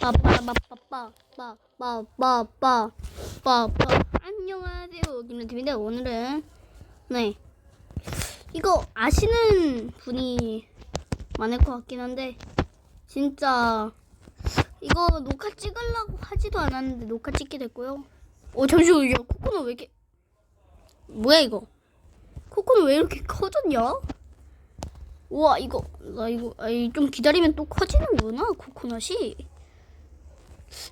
빠빠빠빠빠빠빠빠빠 안녕하세요 김은팀인데 오늘은 네 이거 아시는 분이 많을 것 같긴 한데 진짜 이거 녹화 찍으려고 하지도 않았는데 녹화 찍게 됐고요 어 잠시만요 코코넛 왜 이렇게 뭐야 이거 코코넛 왜 이렇게 커졌냐 우와 이거 나 이거 아이, 좀 기다리면 또 커지는구나 코코넛이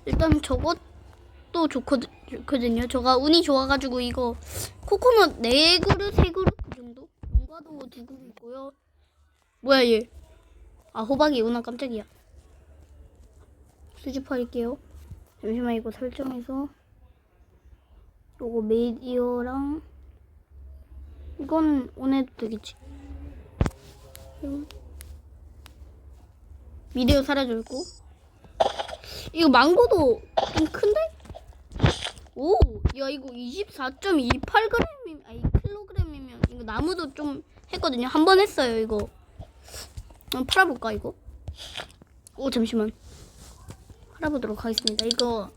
일단 저것도 좋거든, 좋거든요. 제가 운이 좋아가지고 이거 코코넛 네 그릇 세 그릇 그 정도? 용과도 두 그릇 있고요. 뭐야 얘 아 호박이구나 깜짝이야. 수집할게요. 잠시만 이거 설정해서. 요거 메디어랑 이건 온해도 되겠지. 미디어 사라져 있고 이거 망고도 좀 큰데? 오, 야 이거 24.28g이면 아니 킬로그램이면 이거 나무도 좀 했거든요. 한 번 했어요 이거. 한번 팔아볼까 이거? 오 잠시만 팔아보도록 하겠습니다. 이거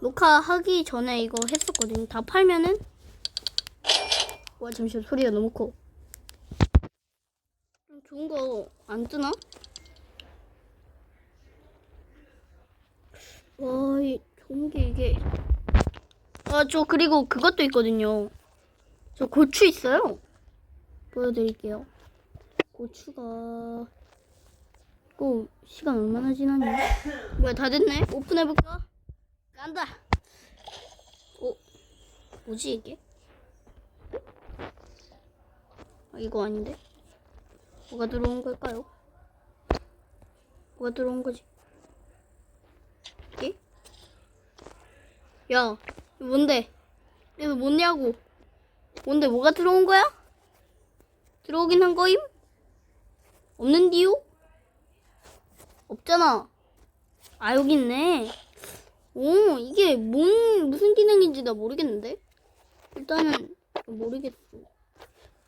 녹화하기 전에 이거 했었거든요. 다 팔면은 와 잠시만 소리가 너무 커. 좀 좋은 거 안 뜨나? 와, 이 좋은 게 이게. 아, 저 그리고 그것도 있거든요. 저 고추 있어요. 보여드릴게요. 고추가. 꼭 시간 얼마나 지났냐? 뭐야, 다 됐네? 오픈해볼까? 간다! 어? 뭐지, 이게? 아, 이거 아닌데? 뭐가 들어온 걸까요? 뭐가 들어온 거지? 이게? 야, 뭔데? 이거 뭐냐고? 뭔데, 뭐가 들어온 거야? 들어오긴 한 거임? 없는디요? 없잖아. 아, 여기 있네. 오, 이게 뭔, 무슨 기능인지 나 모르겠는데? 일단은, 모르겠어.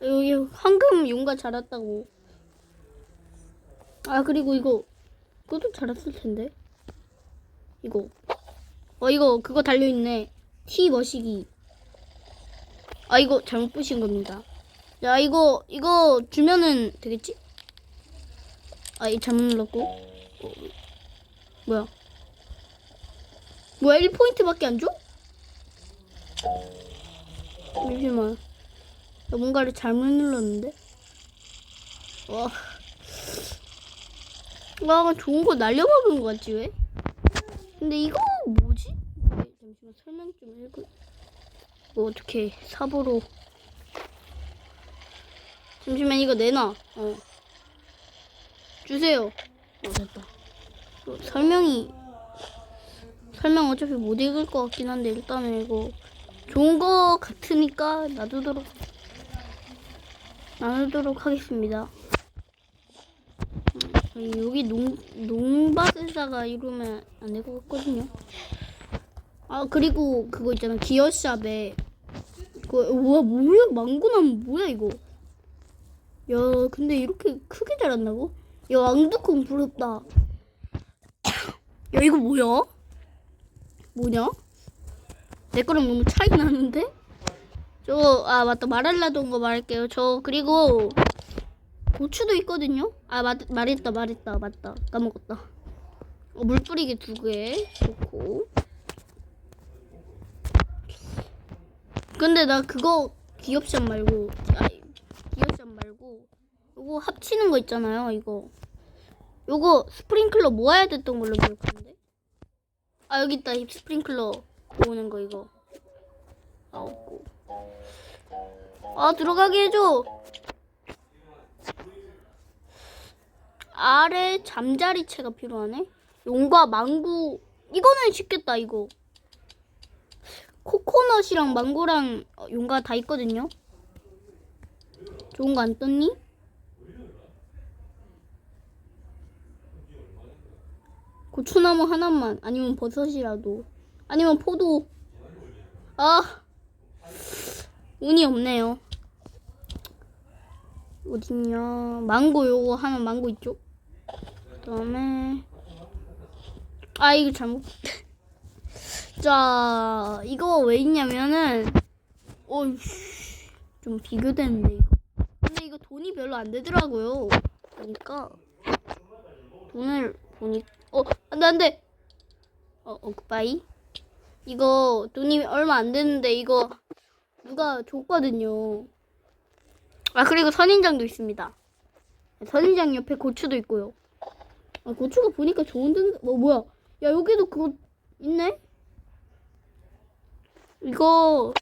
여기 황금 용가 자랐다고. 아, 그리고 이거, 그것도 자랐을 텐데. 이거. 어, 이거, 그거 달려있네. 티 머시기. 아, 이거 잘못 보신 겁니다. 야, 이거, 이거 주면은 되겠지? 아, 이 잘못 눌렀고. 어, 뭐야. 뭐야, 1포인트밖에 안 줘? 잠시만. 나 뭔가를 잘못 눌렀는데? 와. 와, 좋은 거 날려먹은 거 같지, 왜? 근데 이거 잠시만 설명 좀 해볼. 이거 어떻게 사보로? 잠시만 이거 내놔. 어. 주세요. 어 됐다. 어, 설명이 설명 어차피 못 읽을 것 같긴 한데 일단은 이거 좋은 거 같으니까 놔두도록 나누도록 하겠습니다. 음, 여기 농 농밭에다가 이러면 안 될 것 같거든요. 아 그리고 그거 있잖아 기어샵에 그 우와 뭐야 망고나무 뭐야 이거? 야 근데 이렇게 크게 자랐나고? 야 왕두콩 부럽다. 야 이거 뭐야? 뭐냐? 내 거랑 너무 차이 나는데? 저, 아, 맞다. 말하려던 거 말할게요. 저, 그리고, 고추도 있거든요? 아, 맞, 말했다, 말했다. 맞다. 까먹었다. 어, 물 뿌리기 두 개. 좋고. 근데 나 그거, 기업샵 말고, 아, 기업샵 말고, 요거 합치는 거 있잖아요, 이거. 요거 스프링클러 모아야 됐던 걸로 기억하는데? 아, 여기 있다. 힙 스프링클러 모으는 거, 이거. 아, 없고. 아 들어가게 해줘. 아래 잠자리채가 필요하네. 용과 망구 이거는 쉽겠다 이거. 코코넛이랑 망고랑 어, 용과 다 있거든요. 좋은 거 안 떴니? 고추나무 하나만 아니면 버섯이라도 아니면 포도 아 운이 없네요. 어딨냐? 망고 요거 하나 망고 있죠? 그 다음에 아 이거 잘못. 자 이거 왜 있냐면은 어 좀 비교되는데 이거. 근데 이거 돈이 별로 안 되더라고요. 그러니까 돈을 보니 어 안 돼 안 돼. 어 옥바이. 이거 돈이 얼마 안 되는데 이거 누가 줬거든요. 아 그리고 선인장도 있습니다. 선인장 옆에 고추도 있고요. 아 고추가 보니까 좋은 등. 뭐 뭐야? 야 여기도 그거 있네. 이거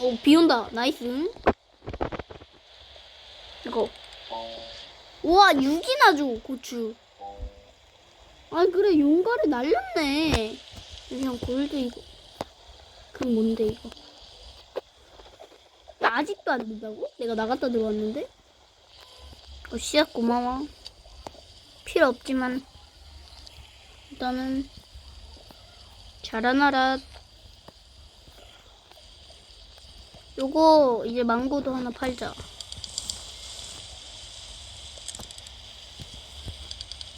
어 비온다. 나이스. 이거 우와 6이나 줘 고추. 아 그래 용가를 날렸네. 그냥 골드 이거. 그럼 뭔데 이거? 나 아직도 안 된다고? 내가 나갔다 들어왔는데? 어, 씨앗 고마워. 필요 없지만 일단은 자라나라. 요거 이제 망고도 하나 팔자.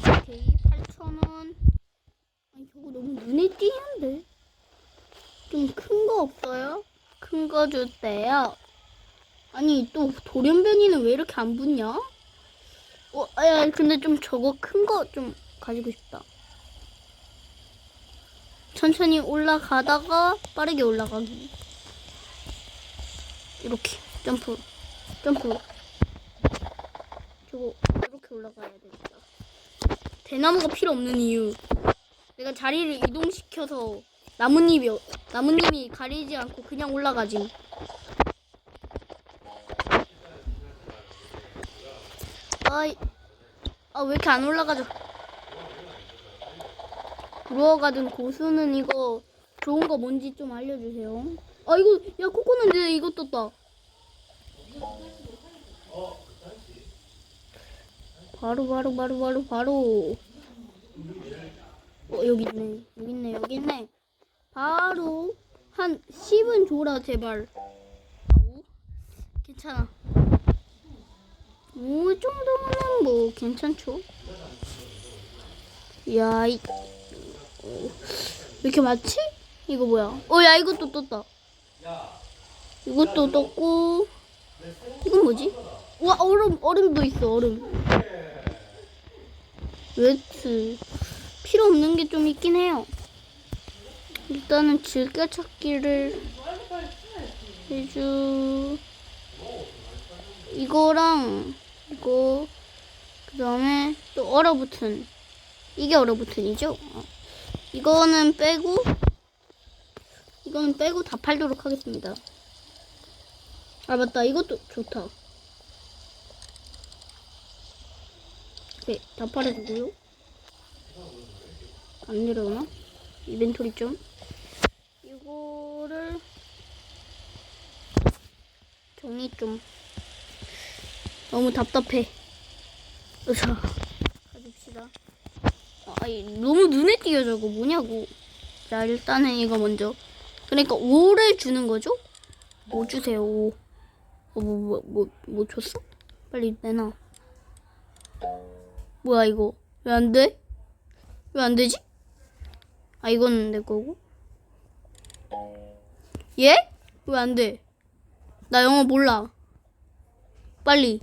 오케이 8,000원. 아니 저거 너무 눈에 띄는데. 좀 큰 거 없어요? 큰거 주세요. 아니 또 돌연변이는 왜 이렇게 안 붙냐? 어, 야, 근데 좀 저거 큰 거 좀 가지고 싶다. 천천히 올라가다가 빠르게 올라가기. 이렇게 점프, 점프. 저거 이렇게 올라가야 되겠다. 대나무가 필요 없는 이유. 내가 자리를 이동시켜서 나뭇잎이 나뭇잎이 가리지 않고 그냥 올라가지. 아이, 아 왜 이렇게 안 올라가죠? 부러워가던 고수는 이거 좋은 거 뭔지 좀 알려주세요. 아 이거 야 코코넛 내 이거 떴다. 바로 바로 바로 바로 바로. 어 여기 있네 여기 있네 여기 있네. 바로 한 10은 줘라 제발. 아우 괜찮아. 오, 이 정도면 뭐 괜찮죠? 야, 이, 어, 왜 이렇게 많지? 이거 뭐야? 어, 야, 이것도 떴다. 이것도 떴고, 이건 뭐지? 와, 얼음, 얼음도 있어, 얼음. 웨트. 필요 없는 게 좀 있긴 해요. 일단은 즐겨찾기를 해주. 이거랑 이거 그 다음에 또 얼어붙은 이게 얼어붙은이죠? 어. 이거는 빼고 이거는 빼고 다 팔도록 하겠습니다. 아 맞다 이것도 좋다. 네, 다 팔아주고요. 안 내려오나? 이벤토리 좀. 이거를 종이 좀 너무 답답해. 으쌰. 가줍시다. 아, 너무 눈에 띄어 저거 뭐냐고. 자, 일단은 이거 먼저. 그러니까 5를 주는 거죠? 5 주세요, 5. 어, 뭐, 뭐, 뭐, 뭐 줬어? 빨리 내놔. 뭐야, 이거. 왜 안 돼? 왜 안 되지? 아, 이건 내 거고. 예? 왜 안 돼? 나 영어 몰라. 빨리.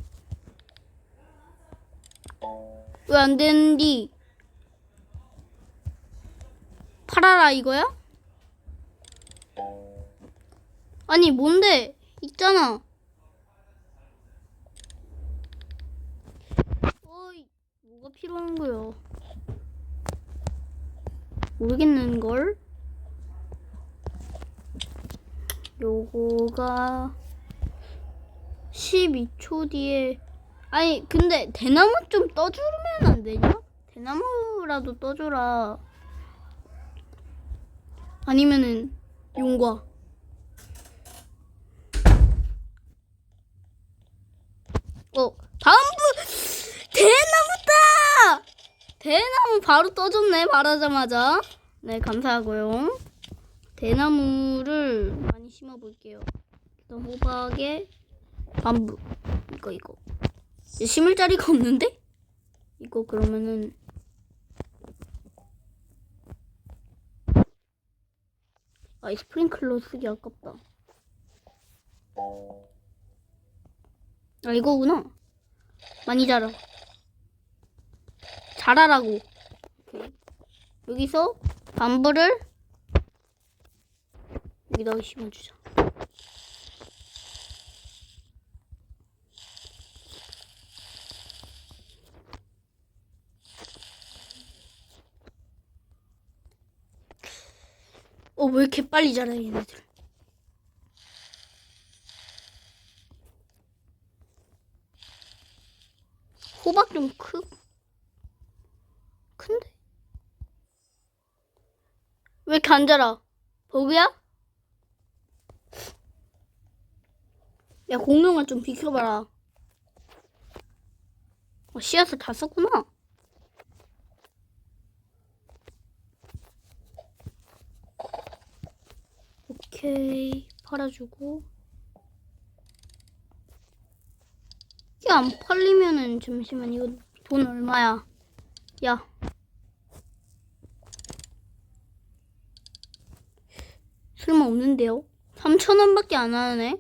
왜 안 되는디? 팔아라 이거야? 아니 뭔데? 있잖아. 어이 뭐가 필요한 거야? 모르겠는 걸. 요거가 12초 뒤에 아니 근데 대나무 좀 떠주면 안 되냐? 대나무라도 떠줘라. 아니면은 용과. 대나무 바로 떠졌네 말하자마자 네 감사하고요 대나무를 많이 심어볼게요 일단 호박에 밤부 이거 이거 심을 자리가 없는데? 이거 그러면은 아, 이 스프링클러 쓰기 아깝다. 아, 이거구나. 많이 자라. 오케이. 여기서 반부를 여기다가 심어주자. 어, 왜 이렇게 빨리 자라, 얘네들. 호박 좀 크, 큰데? 왜 이렇게 안 자라? 버그야? 야, 공룡아 좀 비켜봐라. 어, 씨앗을 다 썼구나. 오케이, 팔아주고. 이게 안 팔리면은, 잠시만, 이거 돈 얼마야? 야. 설마 없는데요? 3,000원밖에 안 하네?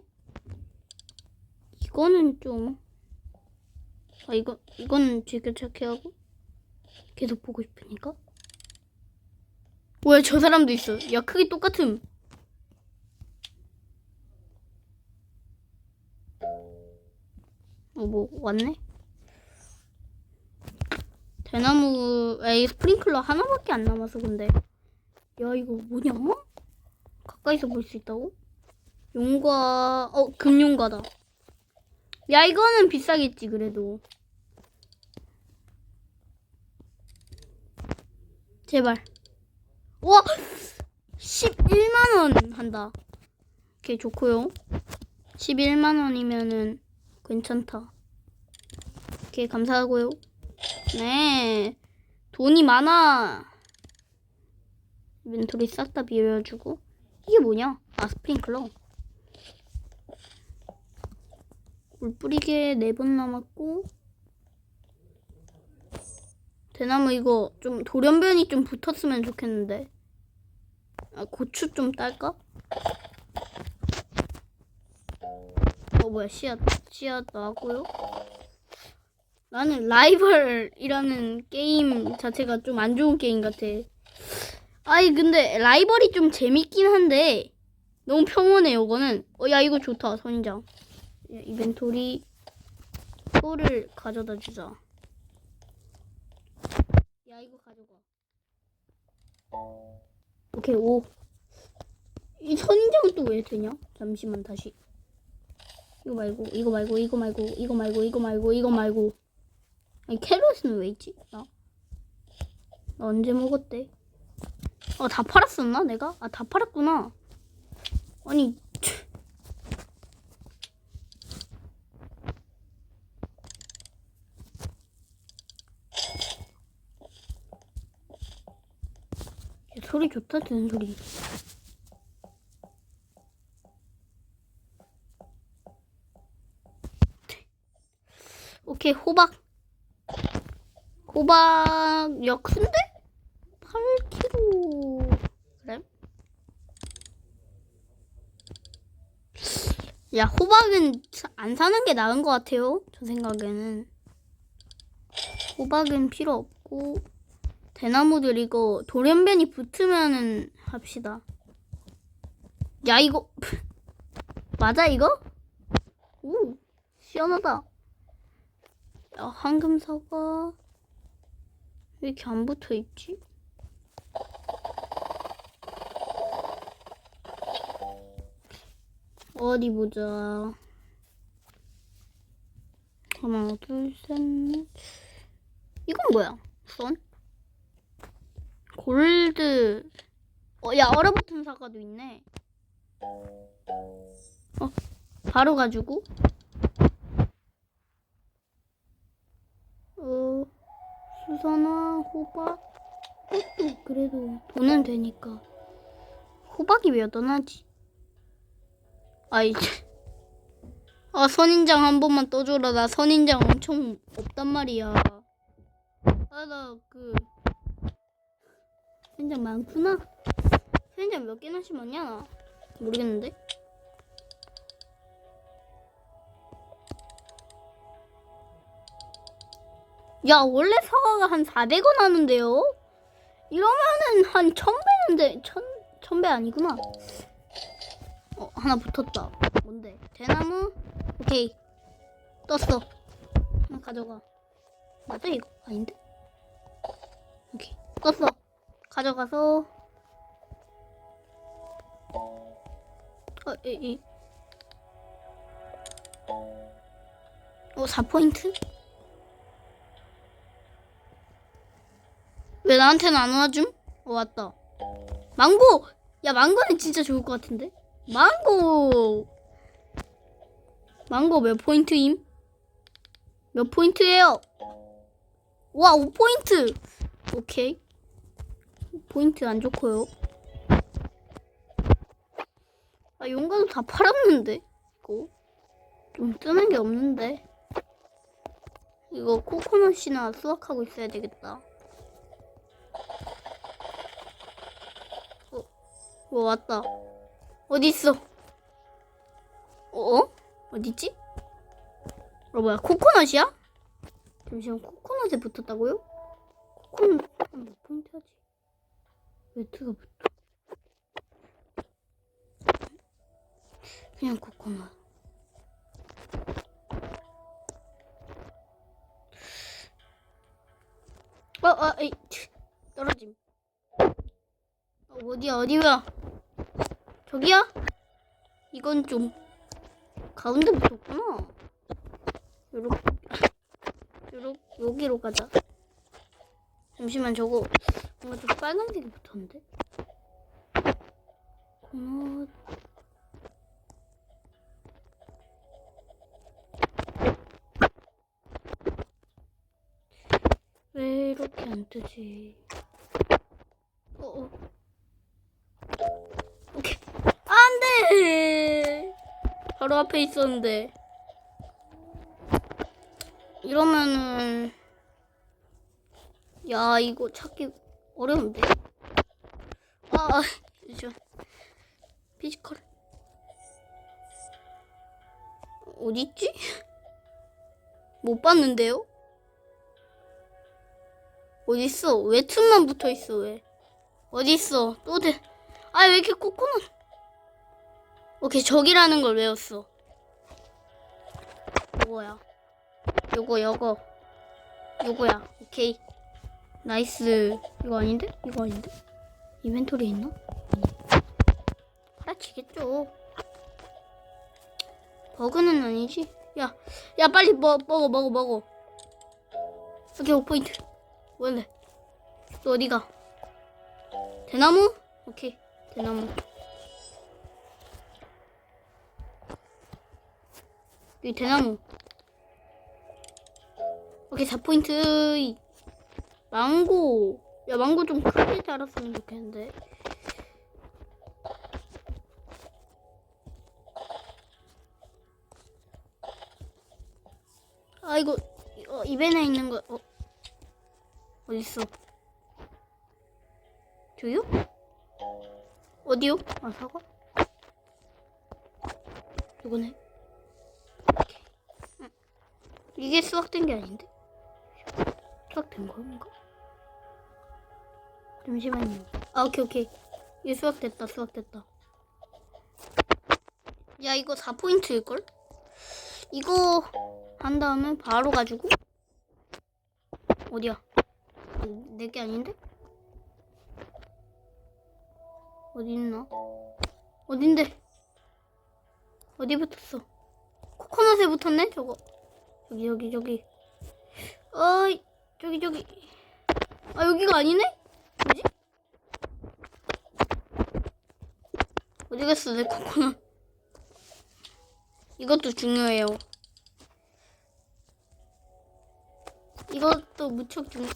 이거는 좀. 아, 이거, 이거는 즐겨찾기 하고. 계속 보고 싶으니까. 뭐야, 저 사람도 있어. 야, 크기 똑같음. 어, 뭐, 왔네? 대나무, 에이, 스프링클러 하나밖에 안 남아서, 근데. 야, 이거 뭐냐? 가까이서 볼 수 있다고? 용과, 어, 금용과다. 야, 이거는 비싸겠지, 그래도. 제발. 와! 11만 원 한다. 오케이, 좋고요 11만 원이면은 괜찮다. 오케이, 감사하고요. 네. 돈이 많아. 인벤토리 싹다 비워주고. 이게 뭐냐? 아, 스프링클러. 물 뿌리게 네 번 남았고. 대나무 이거 좀 돌연변이 좀 붙었으면 좋겠는데. 아, 고추 좀 딸까? 어, 뭐야, 씨앗, 씨앗 나왔고요. 나는 라이벌이라는 게임 자체가 좀 안 좋은 게임 같아. 아이, 근데 라이벌이 좀 재밌긴 한데, 너무 평온해, 요거는. 어, 야, 이거 좋다, 선인장. 야, 이벤토리, 이거를 가져다 주자. 야, 이거 가져가. 오케이, 5. 이 선인장은 또 왜 되냐? 잠시만, 다시. 이거 말고, 이거 말고, 이거 말고, 이거 말고, 이거 말고, 이거 말고. 아니, 캐럿은 왜 있지? 나? 나 언제 먹었대? 어, 다 팔았었나, 내가? 아, 다 팔았구나. 아니, 야, 소리 좋다, 드는 소리. 오케이, 호박. 호박, 야, 큰데? 8kg. 그래? 야, 호박은 사- 안 사는 게 나은 것 같아요. 저 생각에는. 호박은 필요 없고, 대나무들 이거 돌연변이 붙으면은 합시다. 야, 이거. 맞아, 이거? 오, 시원하다. 야, 황금 사과. 왜 이렇게 안 붙어 있지? 어디 보자. 하나, 둘, 셋, 넷. 이건 뭐야? 선? 골드. 어, 야, 얼어붙은 사과도 있네. 어, 바로 가지고. 어, 수선화, 호박. 이것도 그래도 돈은 되니까. 호박이 왜 떠나지? 아이, 아, 선인장 한 번만 떠줘라. 나 선인장 엄청 없단 말이야. 아, 나 그, 선인장 많구나. 편의점 몇 개나 심었냐 나 모르겠는데 야 원래 사과가 한 400원 하는데요 이러면은 한 1000배는데 1000, 1000배 아니구나 어 하나 붙었다 뭔데 대나무 오케이 떴어 하나 가져가 맞아 이거 아닌데 오케이 떴어 가져가서 어, 이, 이. 어, 4포인트? 왜 나한테는 안 와줌? 어, 왔다. 망고! 야, 망고는 진짜 좋을 것 같은데? 망고! 망고 몇 포인트임? 몇 포인트예요? 와, 5포인트! 오케이. 포인트 안 좋고요. 아, 용가도 다 팔았는데? 이거. 좀 뜨는 게 없는데. 이거 코코넛이나 수확하고 있어야 되겠다. 어, 뭐 왔다. 어디 있어? 어? 어디지? 어 뭐야 코코넛이야? 잠시만 코코넛에 붙었다고요? 코코넛 몇 포인트 하지? 매트가 붙어. 그냥 코코넛. 어, 어, 에이, 치, 떨어짐. 어, 어디야, 어디야? 저기야? 이건 좀 가운데 붙었구나. 요렇게, 요렇게, 여기로 가자. 잠시만, 저거 뭔가 좀 빨간색이 붙었는데? 코넛. 왜 이렇게 안 뜨지? 어, 어. 바로 앞에 있었는데. 이러면은. 야, 이거 찾기 어려운데. 아, 아, 잠시만. 피지컬. 어딨지? 못 봤는데요? 어딨어? 왜 틈만 붙어 있어, 왜? 어딨어? 또 돼. 아, 왜 이렇게 코코넛. 오케이, 저기라는 걸 외웠어. 요거야. 요거, 요거. 요거야. 오케이. 나이스. 이거 아닌데? 이거 아닌데? 이벤토리 있나? 팔아치겠죠. 버그는 아니지? 야, 야, 빨리 먹, 먹어, 먹어, 먹어. 오케이, 5포인트. 원래 또 어디가? 대나무? 오케이 대나무 여기 대나무 오케이 4포인트 망고 야 망고 좀 크게 자랐으면 좋겠는데 아 이거 어, 입에나 있는 거 어. 어딨어? 저요? 어디요? 아 사과? 이거네. 이게 수확된 게 아닌데? 수확된 건가? 잠시만요. 아 오케이 오케이. 이게 수확됐다 수확됐다. 야 이거 4포인트일걸? 이거 한 다음에 바로 가지고 어디야? 내게 아닌데? 어디 있나? 어딘데? 어디 붙었어? 코코넛에 붙었네? 저거. 저기, 저기, 저기. 어이, 저기, 저기. 아, 여기가 아니네? 뭐지? 어디 갔어, 내 코코넛? 이것도 중요해요. 이것도 무척 중,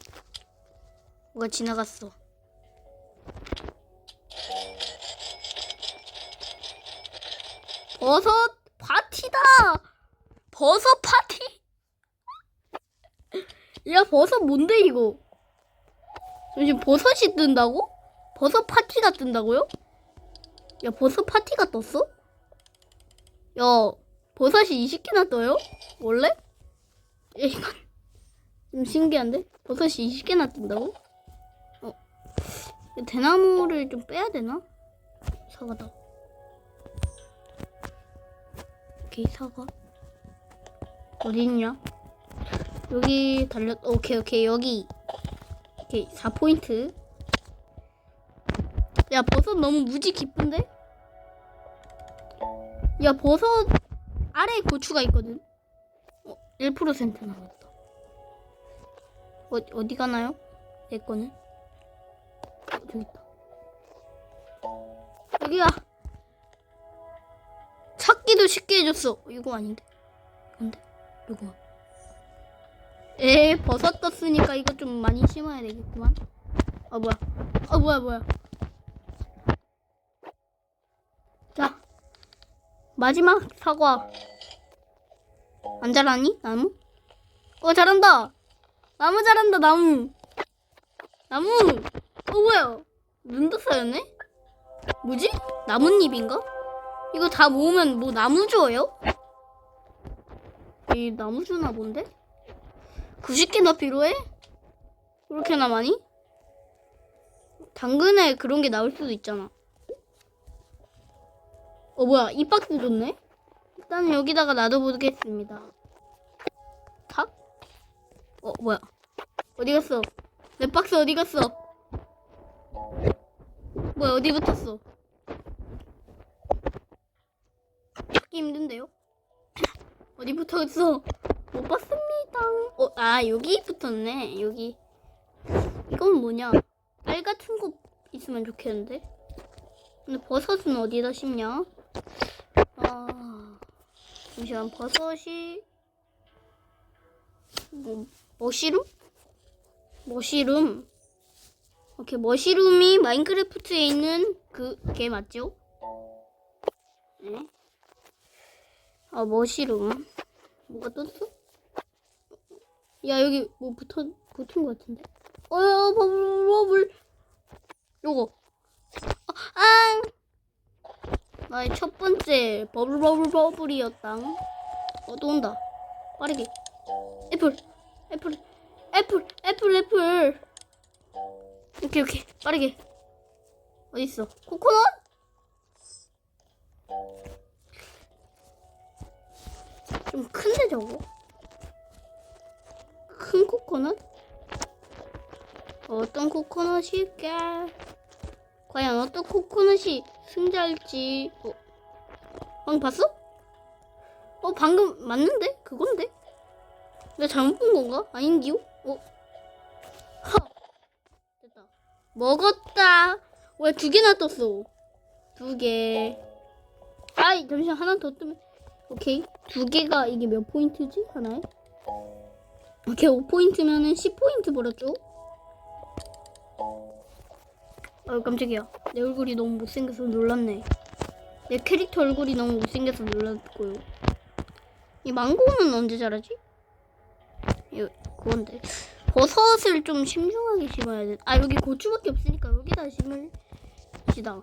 뭐가 지나갔어. 버섯 파티다! 버섯! 야, 버섯 뭔데, 이거? 잠시 버섯이 뜬다고? 버섯 파티가 뜬다고요? 야 버섯 파티가 떴어? 야 버섯이 20개나 떠요? 원래? 야, 이건 좀 신기한데? 버섯이 20개나 뜬다고? 어 야, 대나무를 좀 빼야 되나? 사과다 오케이 사과 어딨냐? 여기 달렸 오케이 오케이. 여기. 오케이 4포인트. 야 버섯 너무 무지 기쁜데? 야 버섯 아래에 고추가 있거든. 어, 1% 남았다. 어, 어디 가나요? 내 거는? 어, 저기 있다. 여기야 찾기도 쉽게 해줬어. 어, 이거 아닌데? 이건데? 이거 에 버섯 떴으니까 이거 좀 많이 심어야 되겠구만. 아 뭐야? 아 뭐야 뭐야? 자 마지막 사과. 안 자라니 나무? 어 자란다! 나무 자란다 나무! 나무! 어 뭐야? 눈도 쌓였네? 뭐지? 나뭇잎인가? 이거 다 모으면 뭐 나무 줘요? 이 나무 주나 본데 90개나 필요해? 그렇게나 많이? 당근에 그런 게 나올 수도 있잖아. 어 뭐야 이 박스 좋네? 일단 여기다가 놔둬보겠습니다. 탁? 어 뭐야 어디 갔어? 내 박스 어디 갔어? 뭐야 어디 붙었어? 찾기 힘든데요? 어디 붙어있어? 못 봤습니다. 어, 아, 여기 붙었네. 여기. 이건 뭐냐? 알 같은 거 있으면 좋겠는데? 근데 버섯은 어디다 심냐? 아, 잠시만, 버섯이. 뭐, 머시룸? 머시룸. 오케이, 머시룸이 마인크래프트에 있는 그, 게 맞죠? 네. 아, 머시룸. 뭐가 떴어? 야 여기 뭐 붙어 붙은 것 같은데? 어야 버블 버블 요거 아, 아 나의 첫 번째 버블 버블 버블이었다. 어 또 온다. 빠르게 애플 애플 애플 애플 애플 오케이 오케이 빠르게 어디 있어? 코코넛? 좀 큰데 저거? 큰 코코넛? 어떤 코코넛일까? 과연 어떤 코코넛이 승자일지. 어, 방금 봤어? 어, 방금 맞는데? 그건데? 내가 잘못 본 건가? 아닌디요? 어? 허! 됐다. 먹었다. 왜 두 개나 떴어? 두 개. 아이, 잠시만. 하나 더 뜨면. 오케이. 두 개가 이게 몇 포인트지? 하나에? 오케이 5포인트면은 10포인트 벌었죠? 어 깜짝이야 내 얼굴이 너무 못생겨서 놀랐네 내 캐릭터 얼굴이 너무 못생겨서 놀랐고요 이 망고는 언제 자라지? 이 그건데 버섯을 좀 신중하게 심어야 돼. 아 여기 고추밖에 없으니까 여기다 심을시다.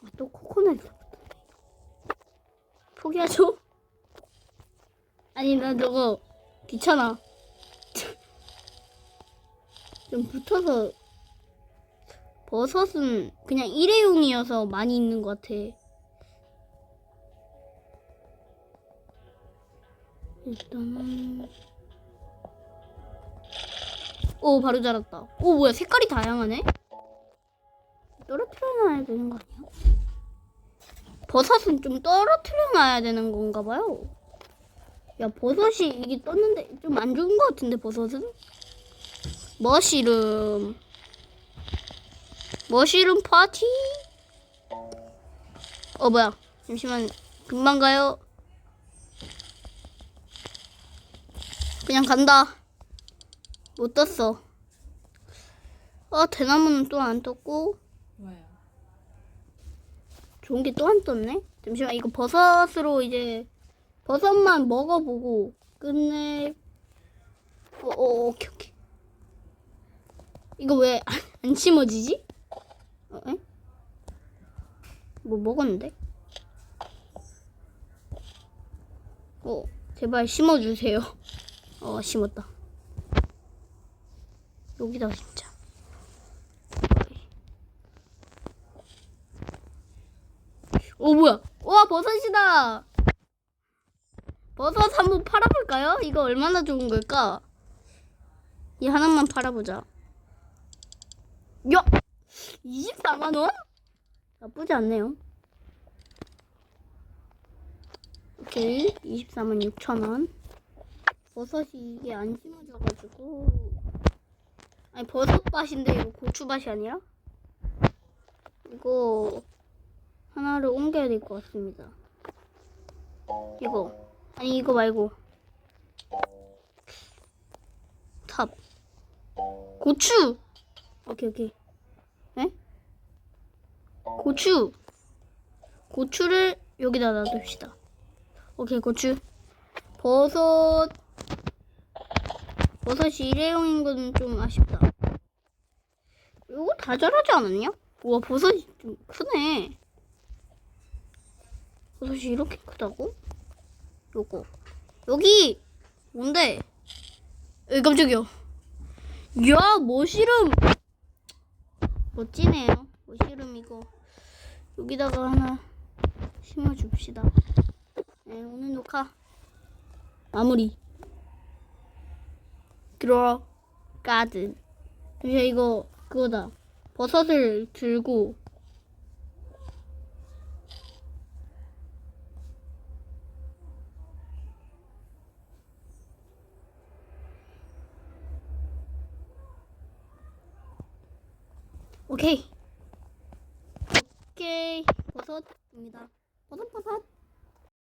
아, 또 코코넛 포기하죠? 아니 나 저거 귀찮아. 좀 붙어서 버섯은 그냥 일회용이어서 많이 있는 것 같아. 일단은 오 바로 자랐다. 오 뭐야 색깔이 다양하네. 떨어뜨려 놔야 되는 거 아니야? 버섯은 좀 떨어뜨려 놔야 되는 건가 봐요. 야 버섯이 이게 떴는데 좀 안 좋은 것 같은데 버섯은? 머시룸. 머시룸 파티? 어 뭐야. 잠시만. 금방 가요. 그냥 간다. 못 떴어. 아 대나무는 또 안 떴고. 왜요? 좋은 게 또 안 떴네? 잠시만 이거 버섯으로 이제 버섯만 먹어보고 끝내 어, 어 오케이 오케이 이거 왜 안 심어지지? 어, 에? 뭐 먹었는데? 어, 제발 심어주세요. 어, 심었다. 여기다 진짜. 오 뭐야? 와 버섯이다. 버섯 한번 팔아볼까요? 이거 얼마나 좋은 걸까? 이 하나만 팔아보자. 야, 24만 원? 나쁘지 않네요. 오케이, 24만 6천 원. 버섯이 이게 안 심어져가지고 아니 버섯밭인데 이거 고추밭이 아니라 이거 하나를 옮겨야 될 것 같습니다. 이거 아니 이거 말고 탑 고추 오케이 오케이 네? 고추 고추를 여기다 놔둡시다. 오케이 고추 버섯 버섯이 일회용인 건 좀 아쉽다. 이거 다 자라지 않았냐? 우와 버섯이 좀 크네. 버섯이 이렇게 크다고? 요거 여기 뭔데? 에 깜짝이야. 야 머시름 멋지네요. 머시름 이거 여기다가 하나 심어줍시다. 네 오늘 녹화 마무리. 들어 가든. 이제 이거 그거다. 버섯을 들고 오케이. 오케이. 버섯입니다. 버섯 버섯.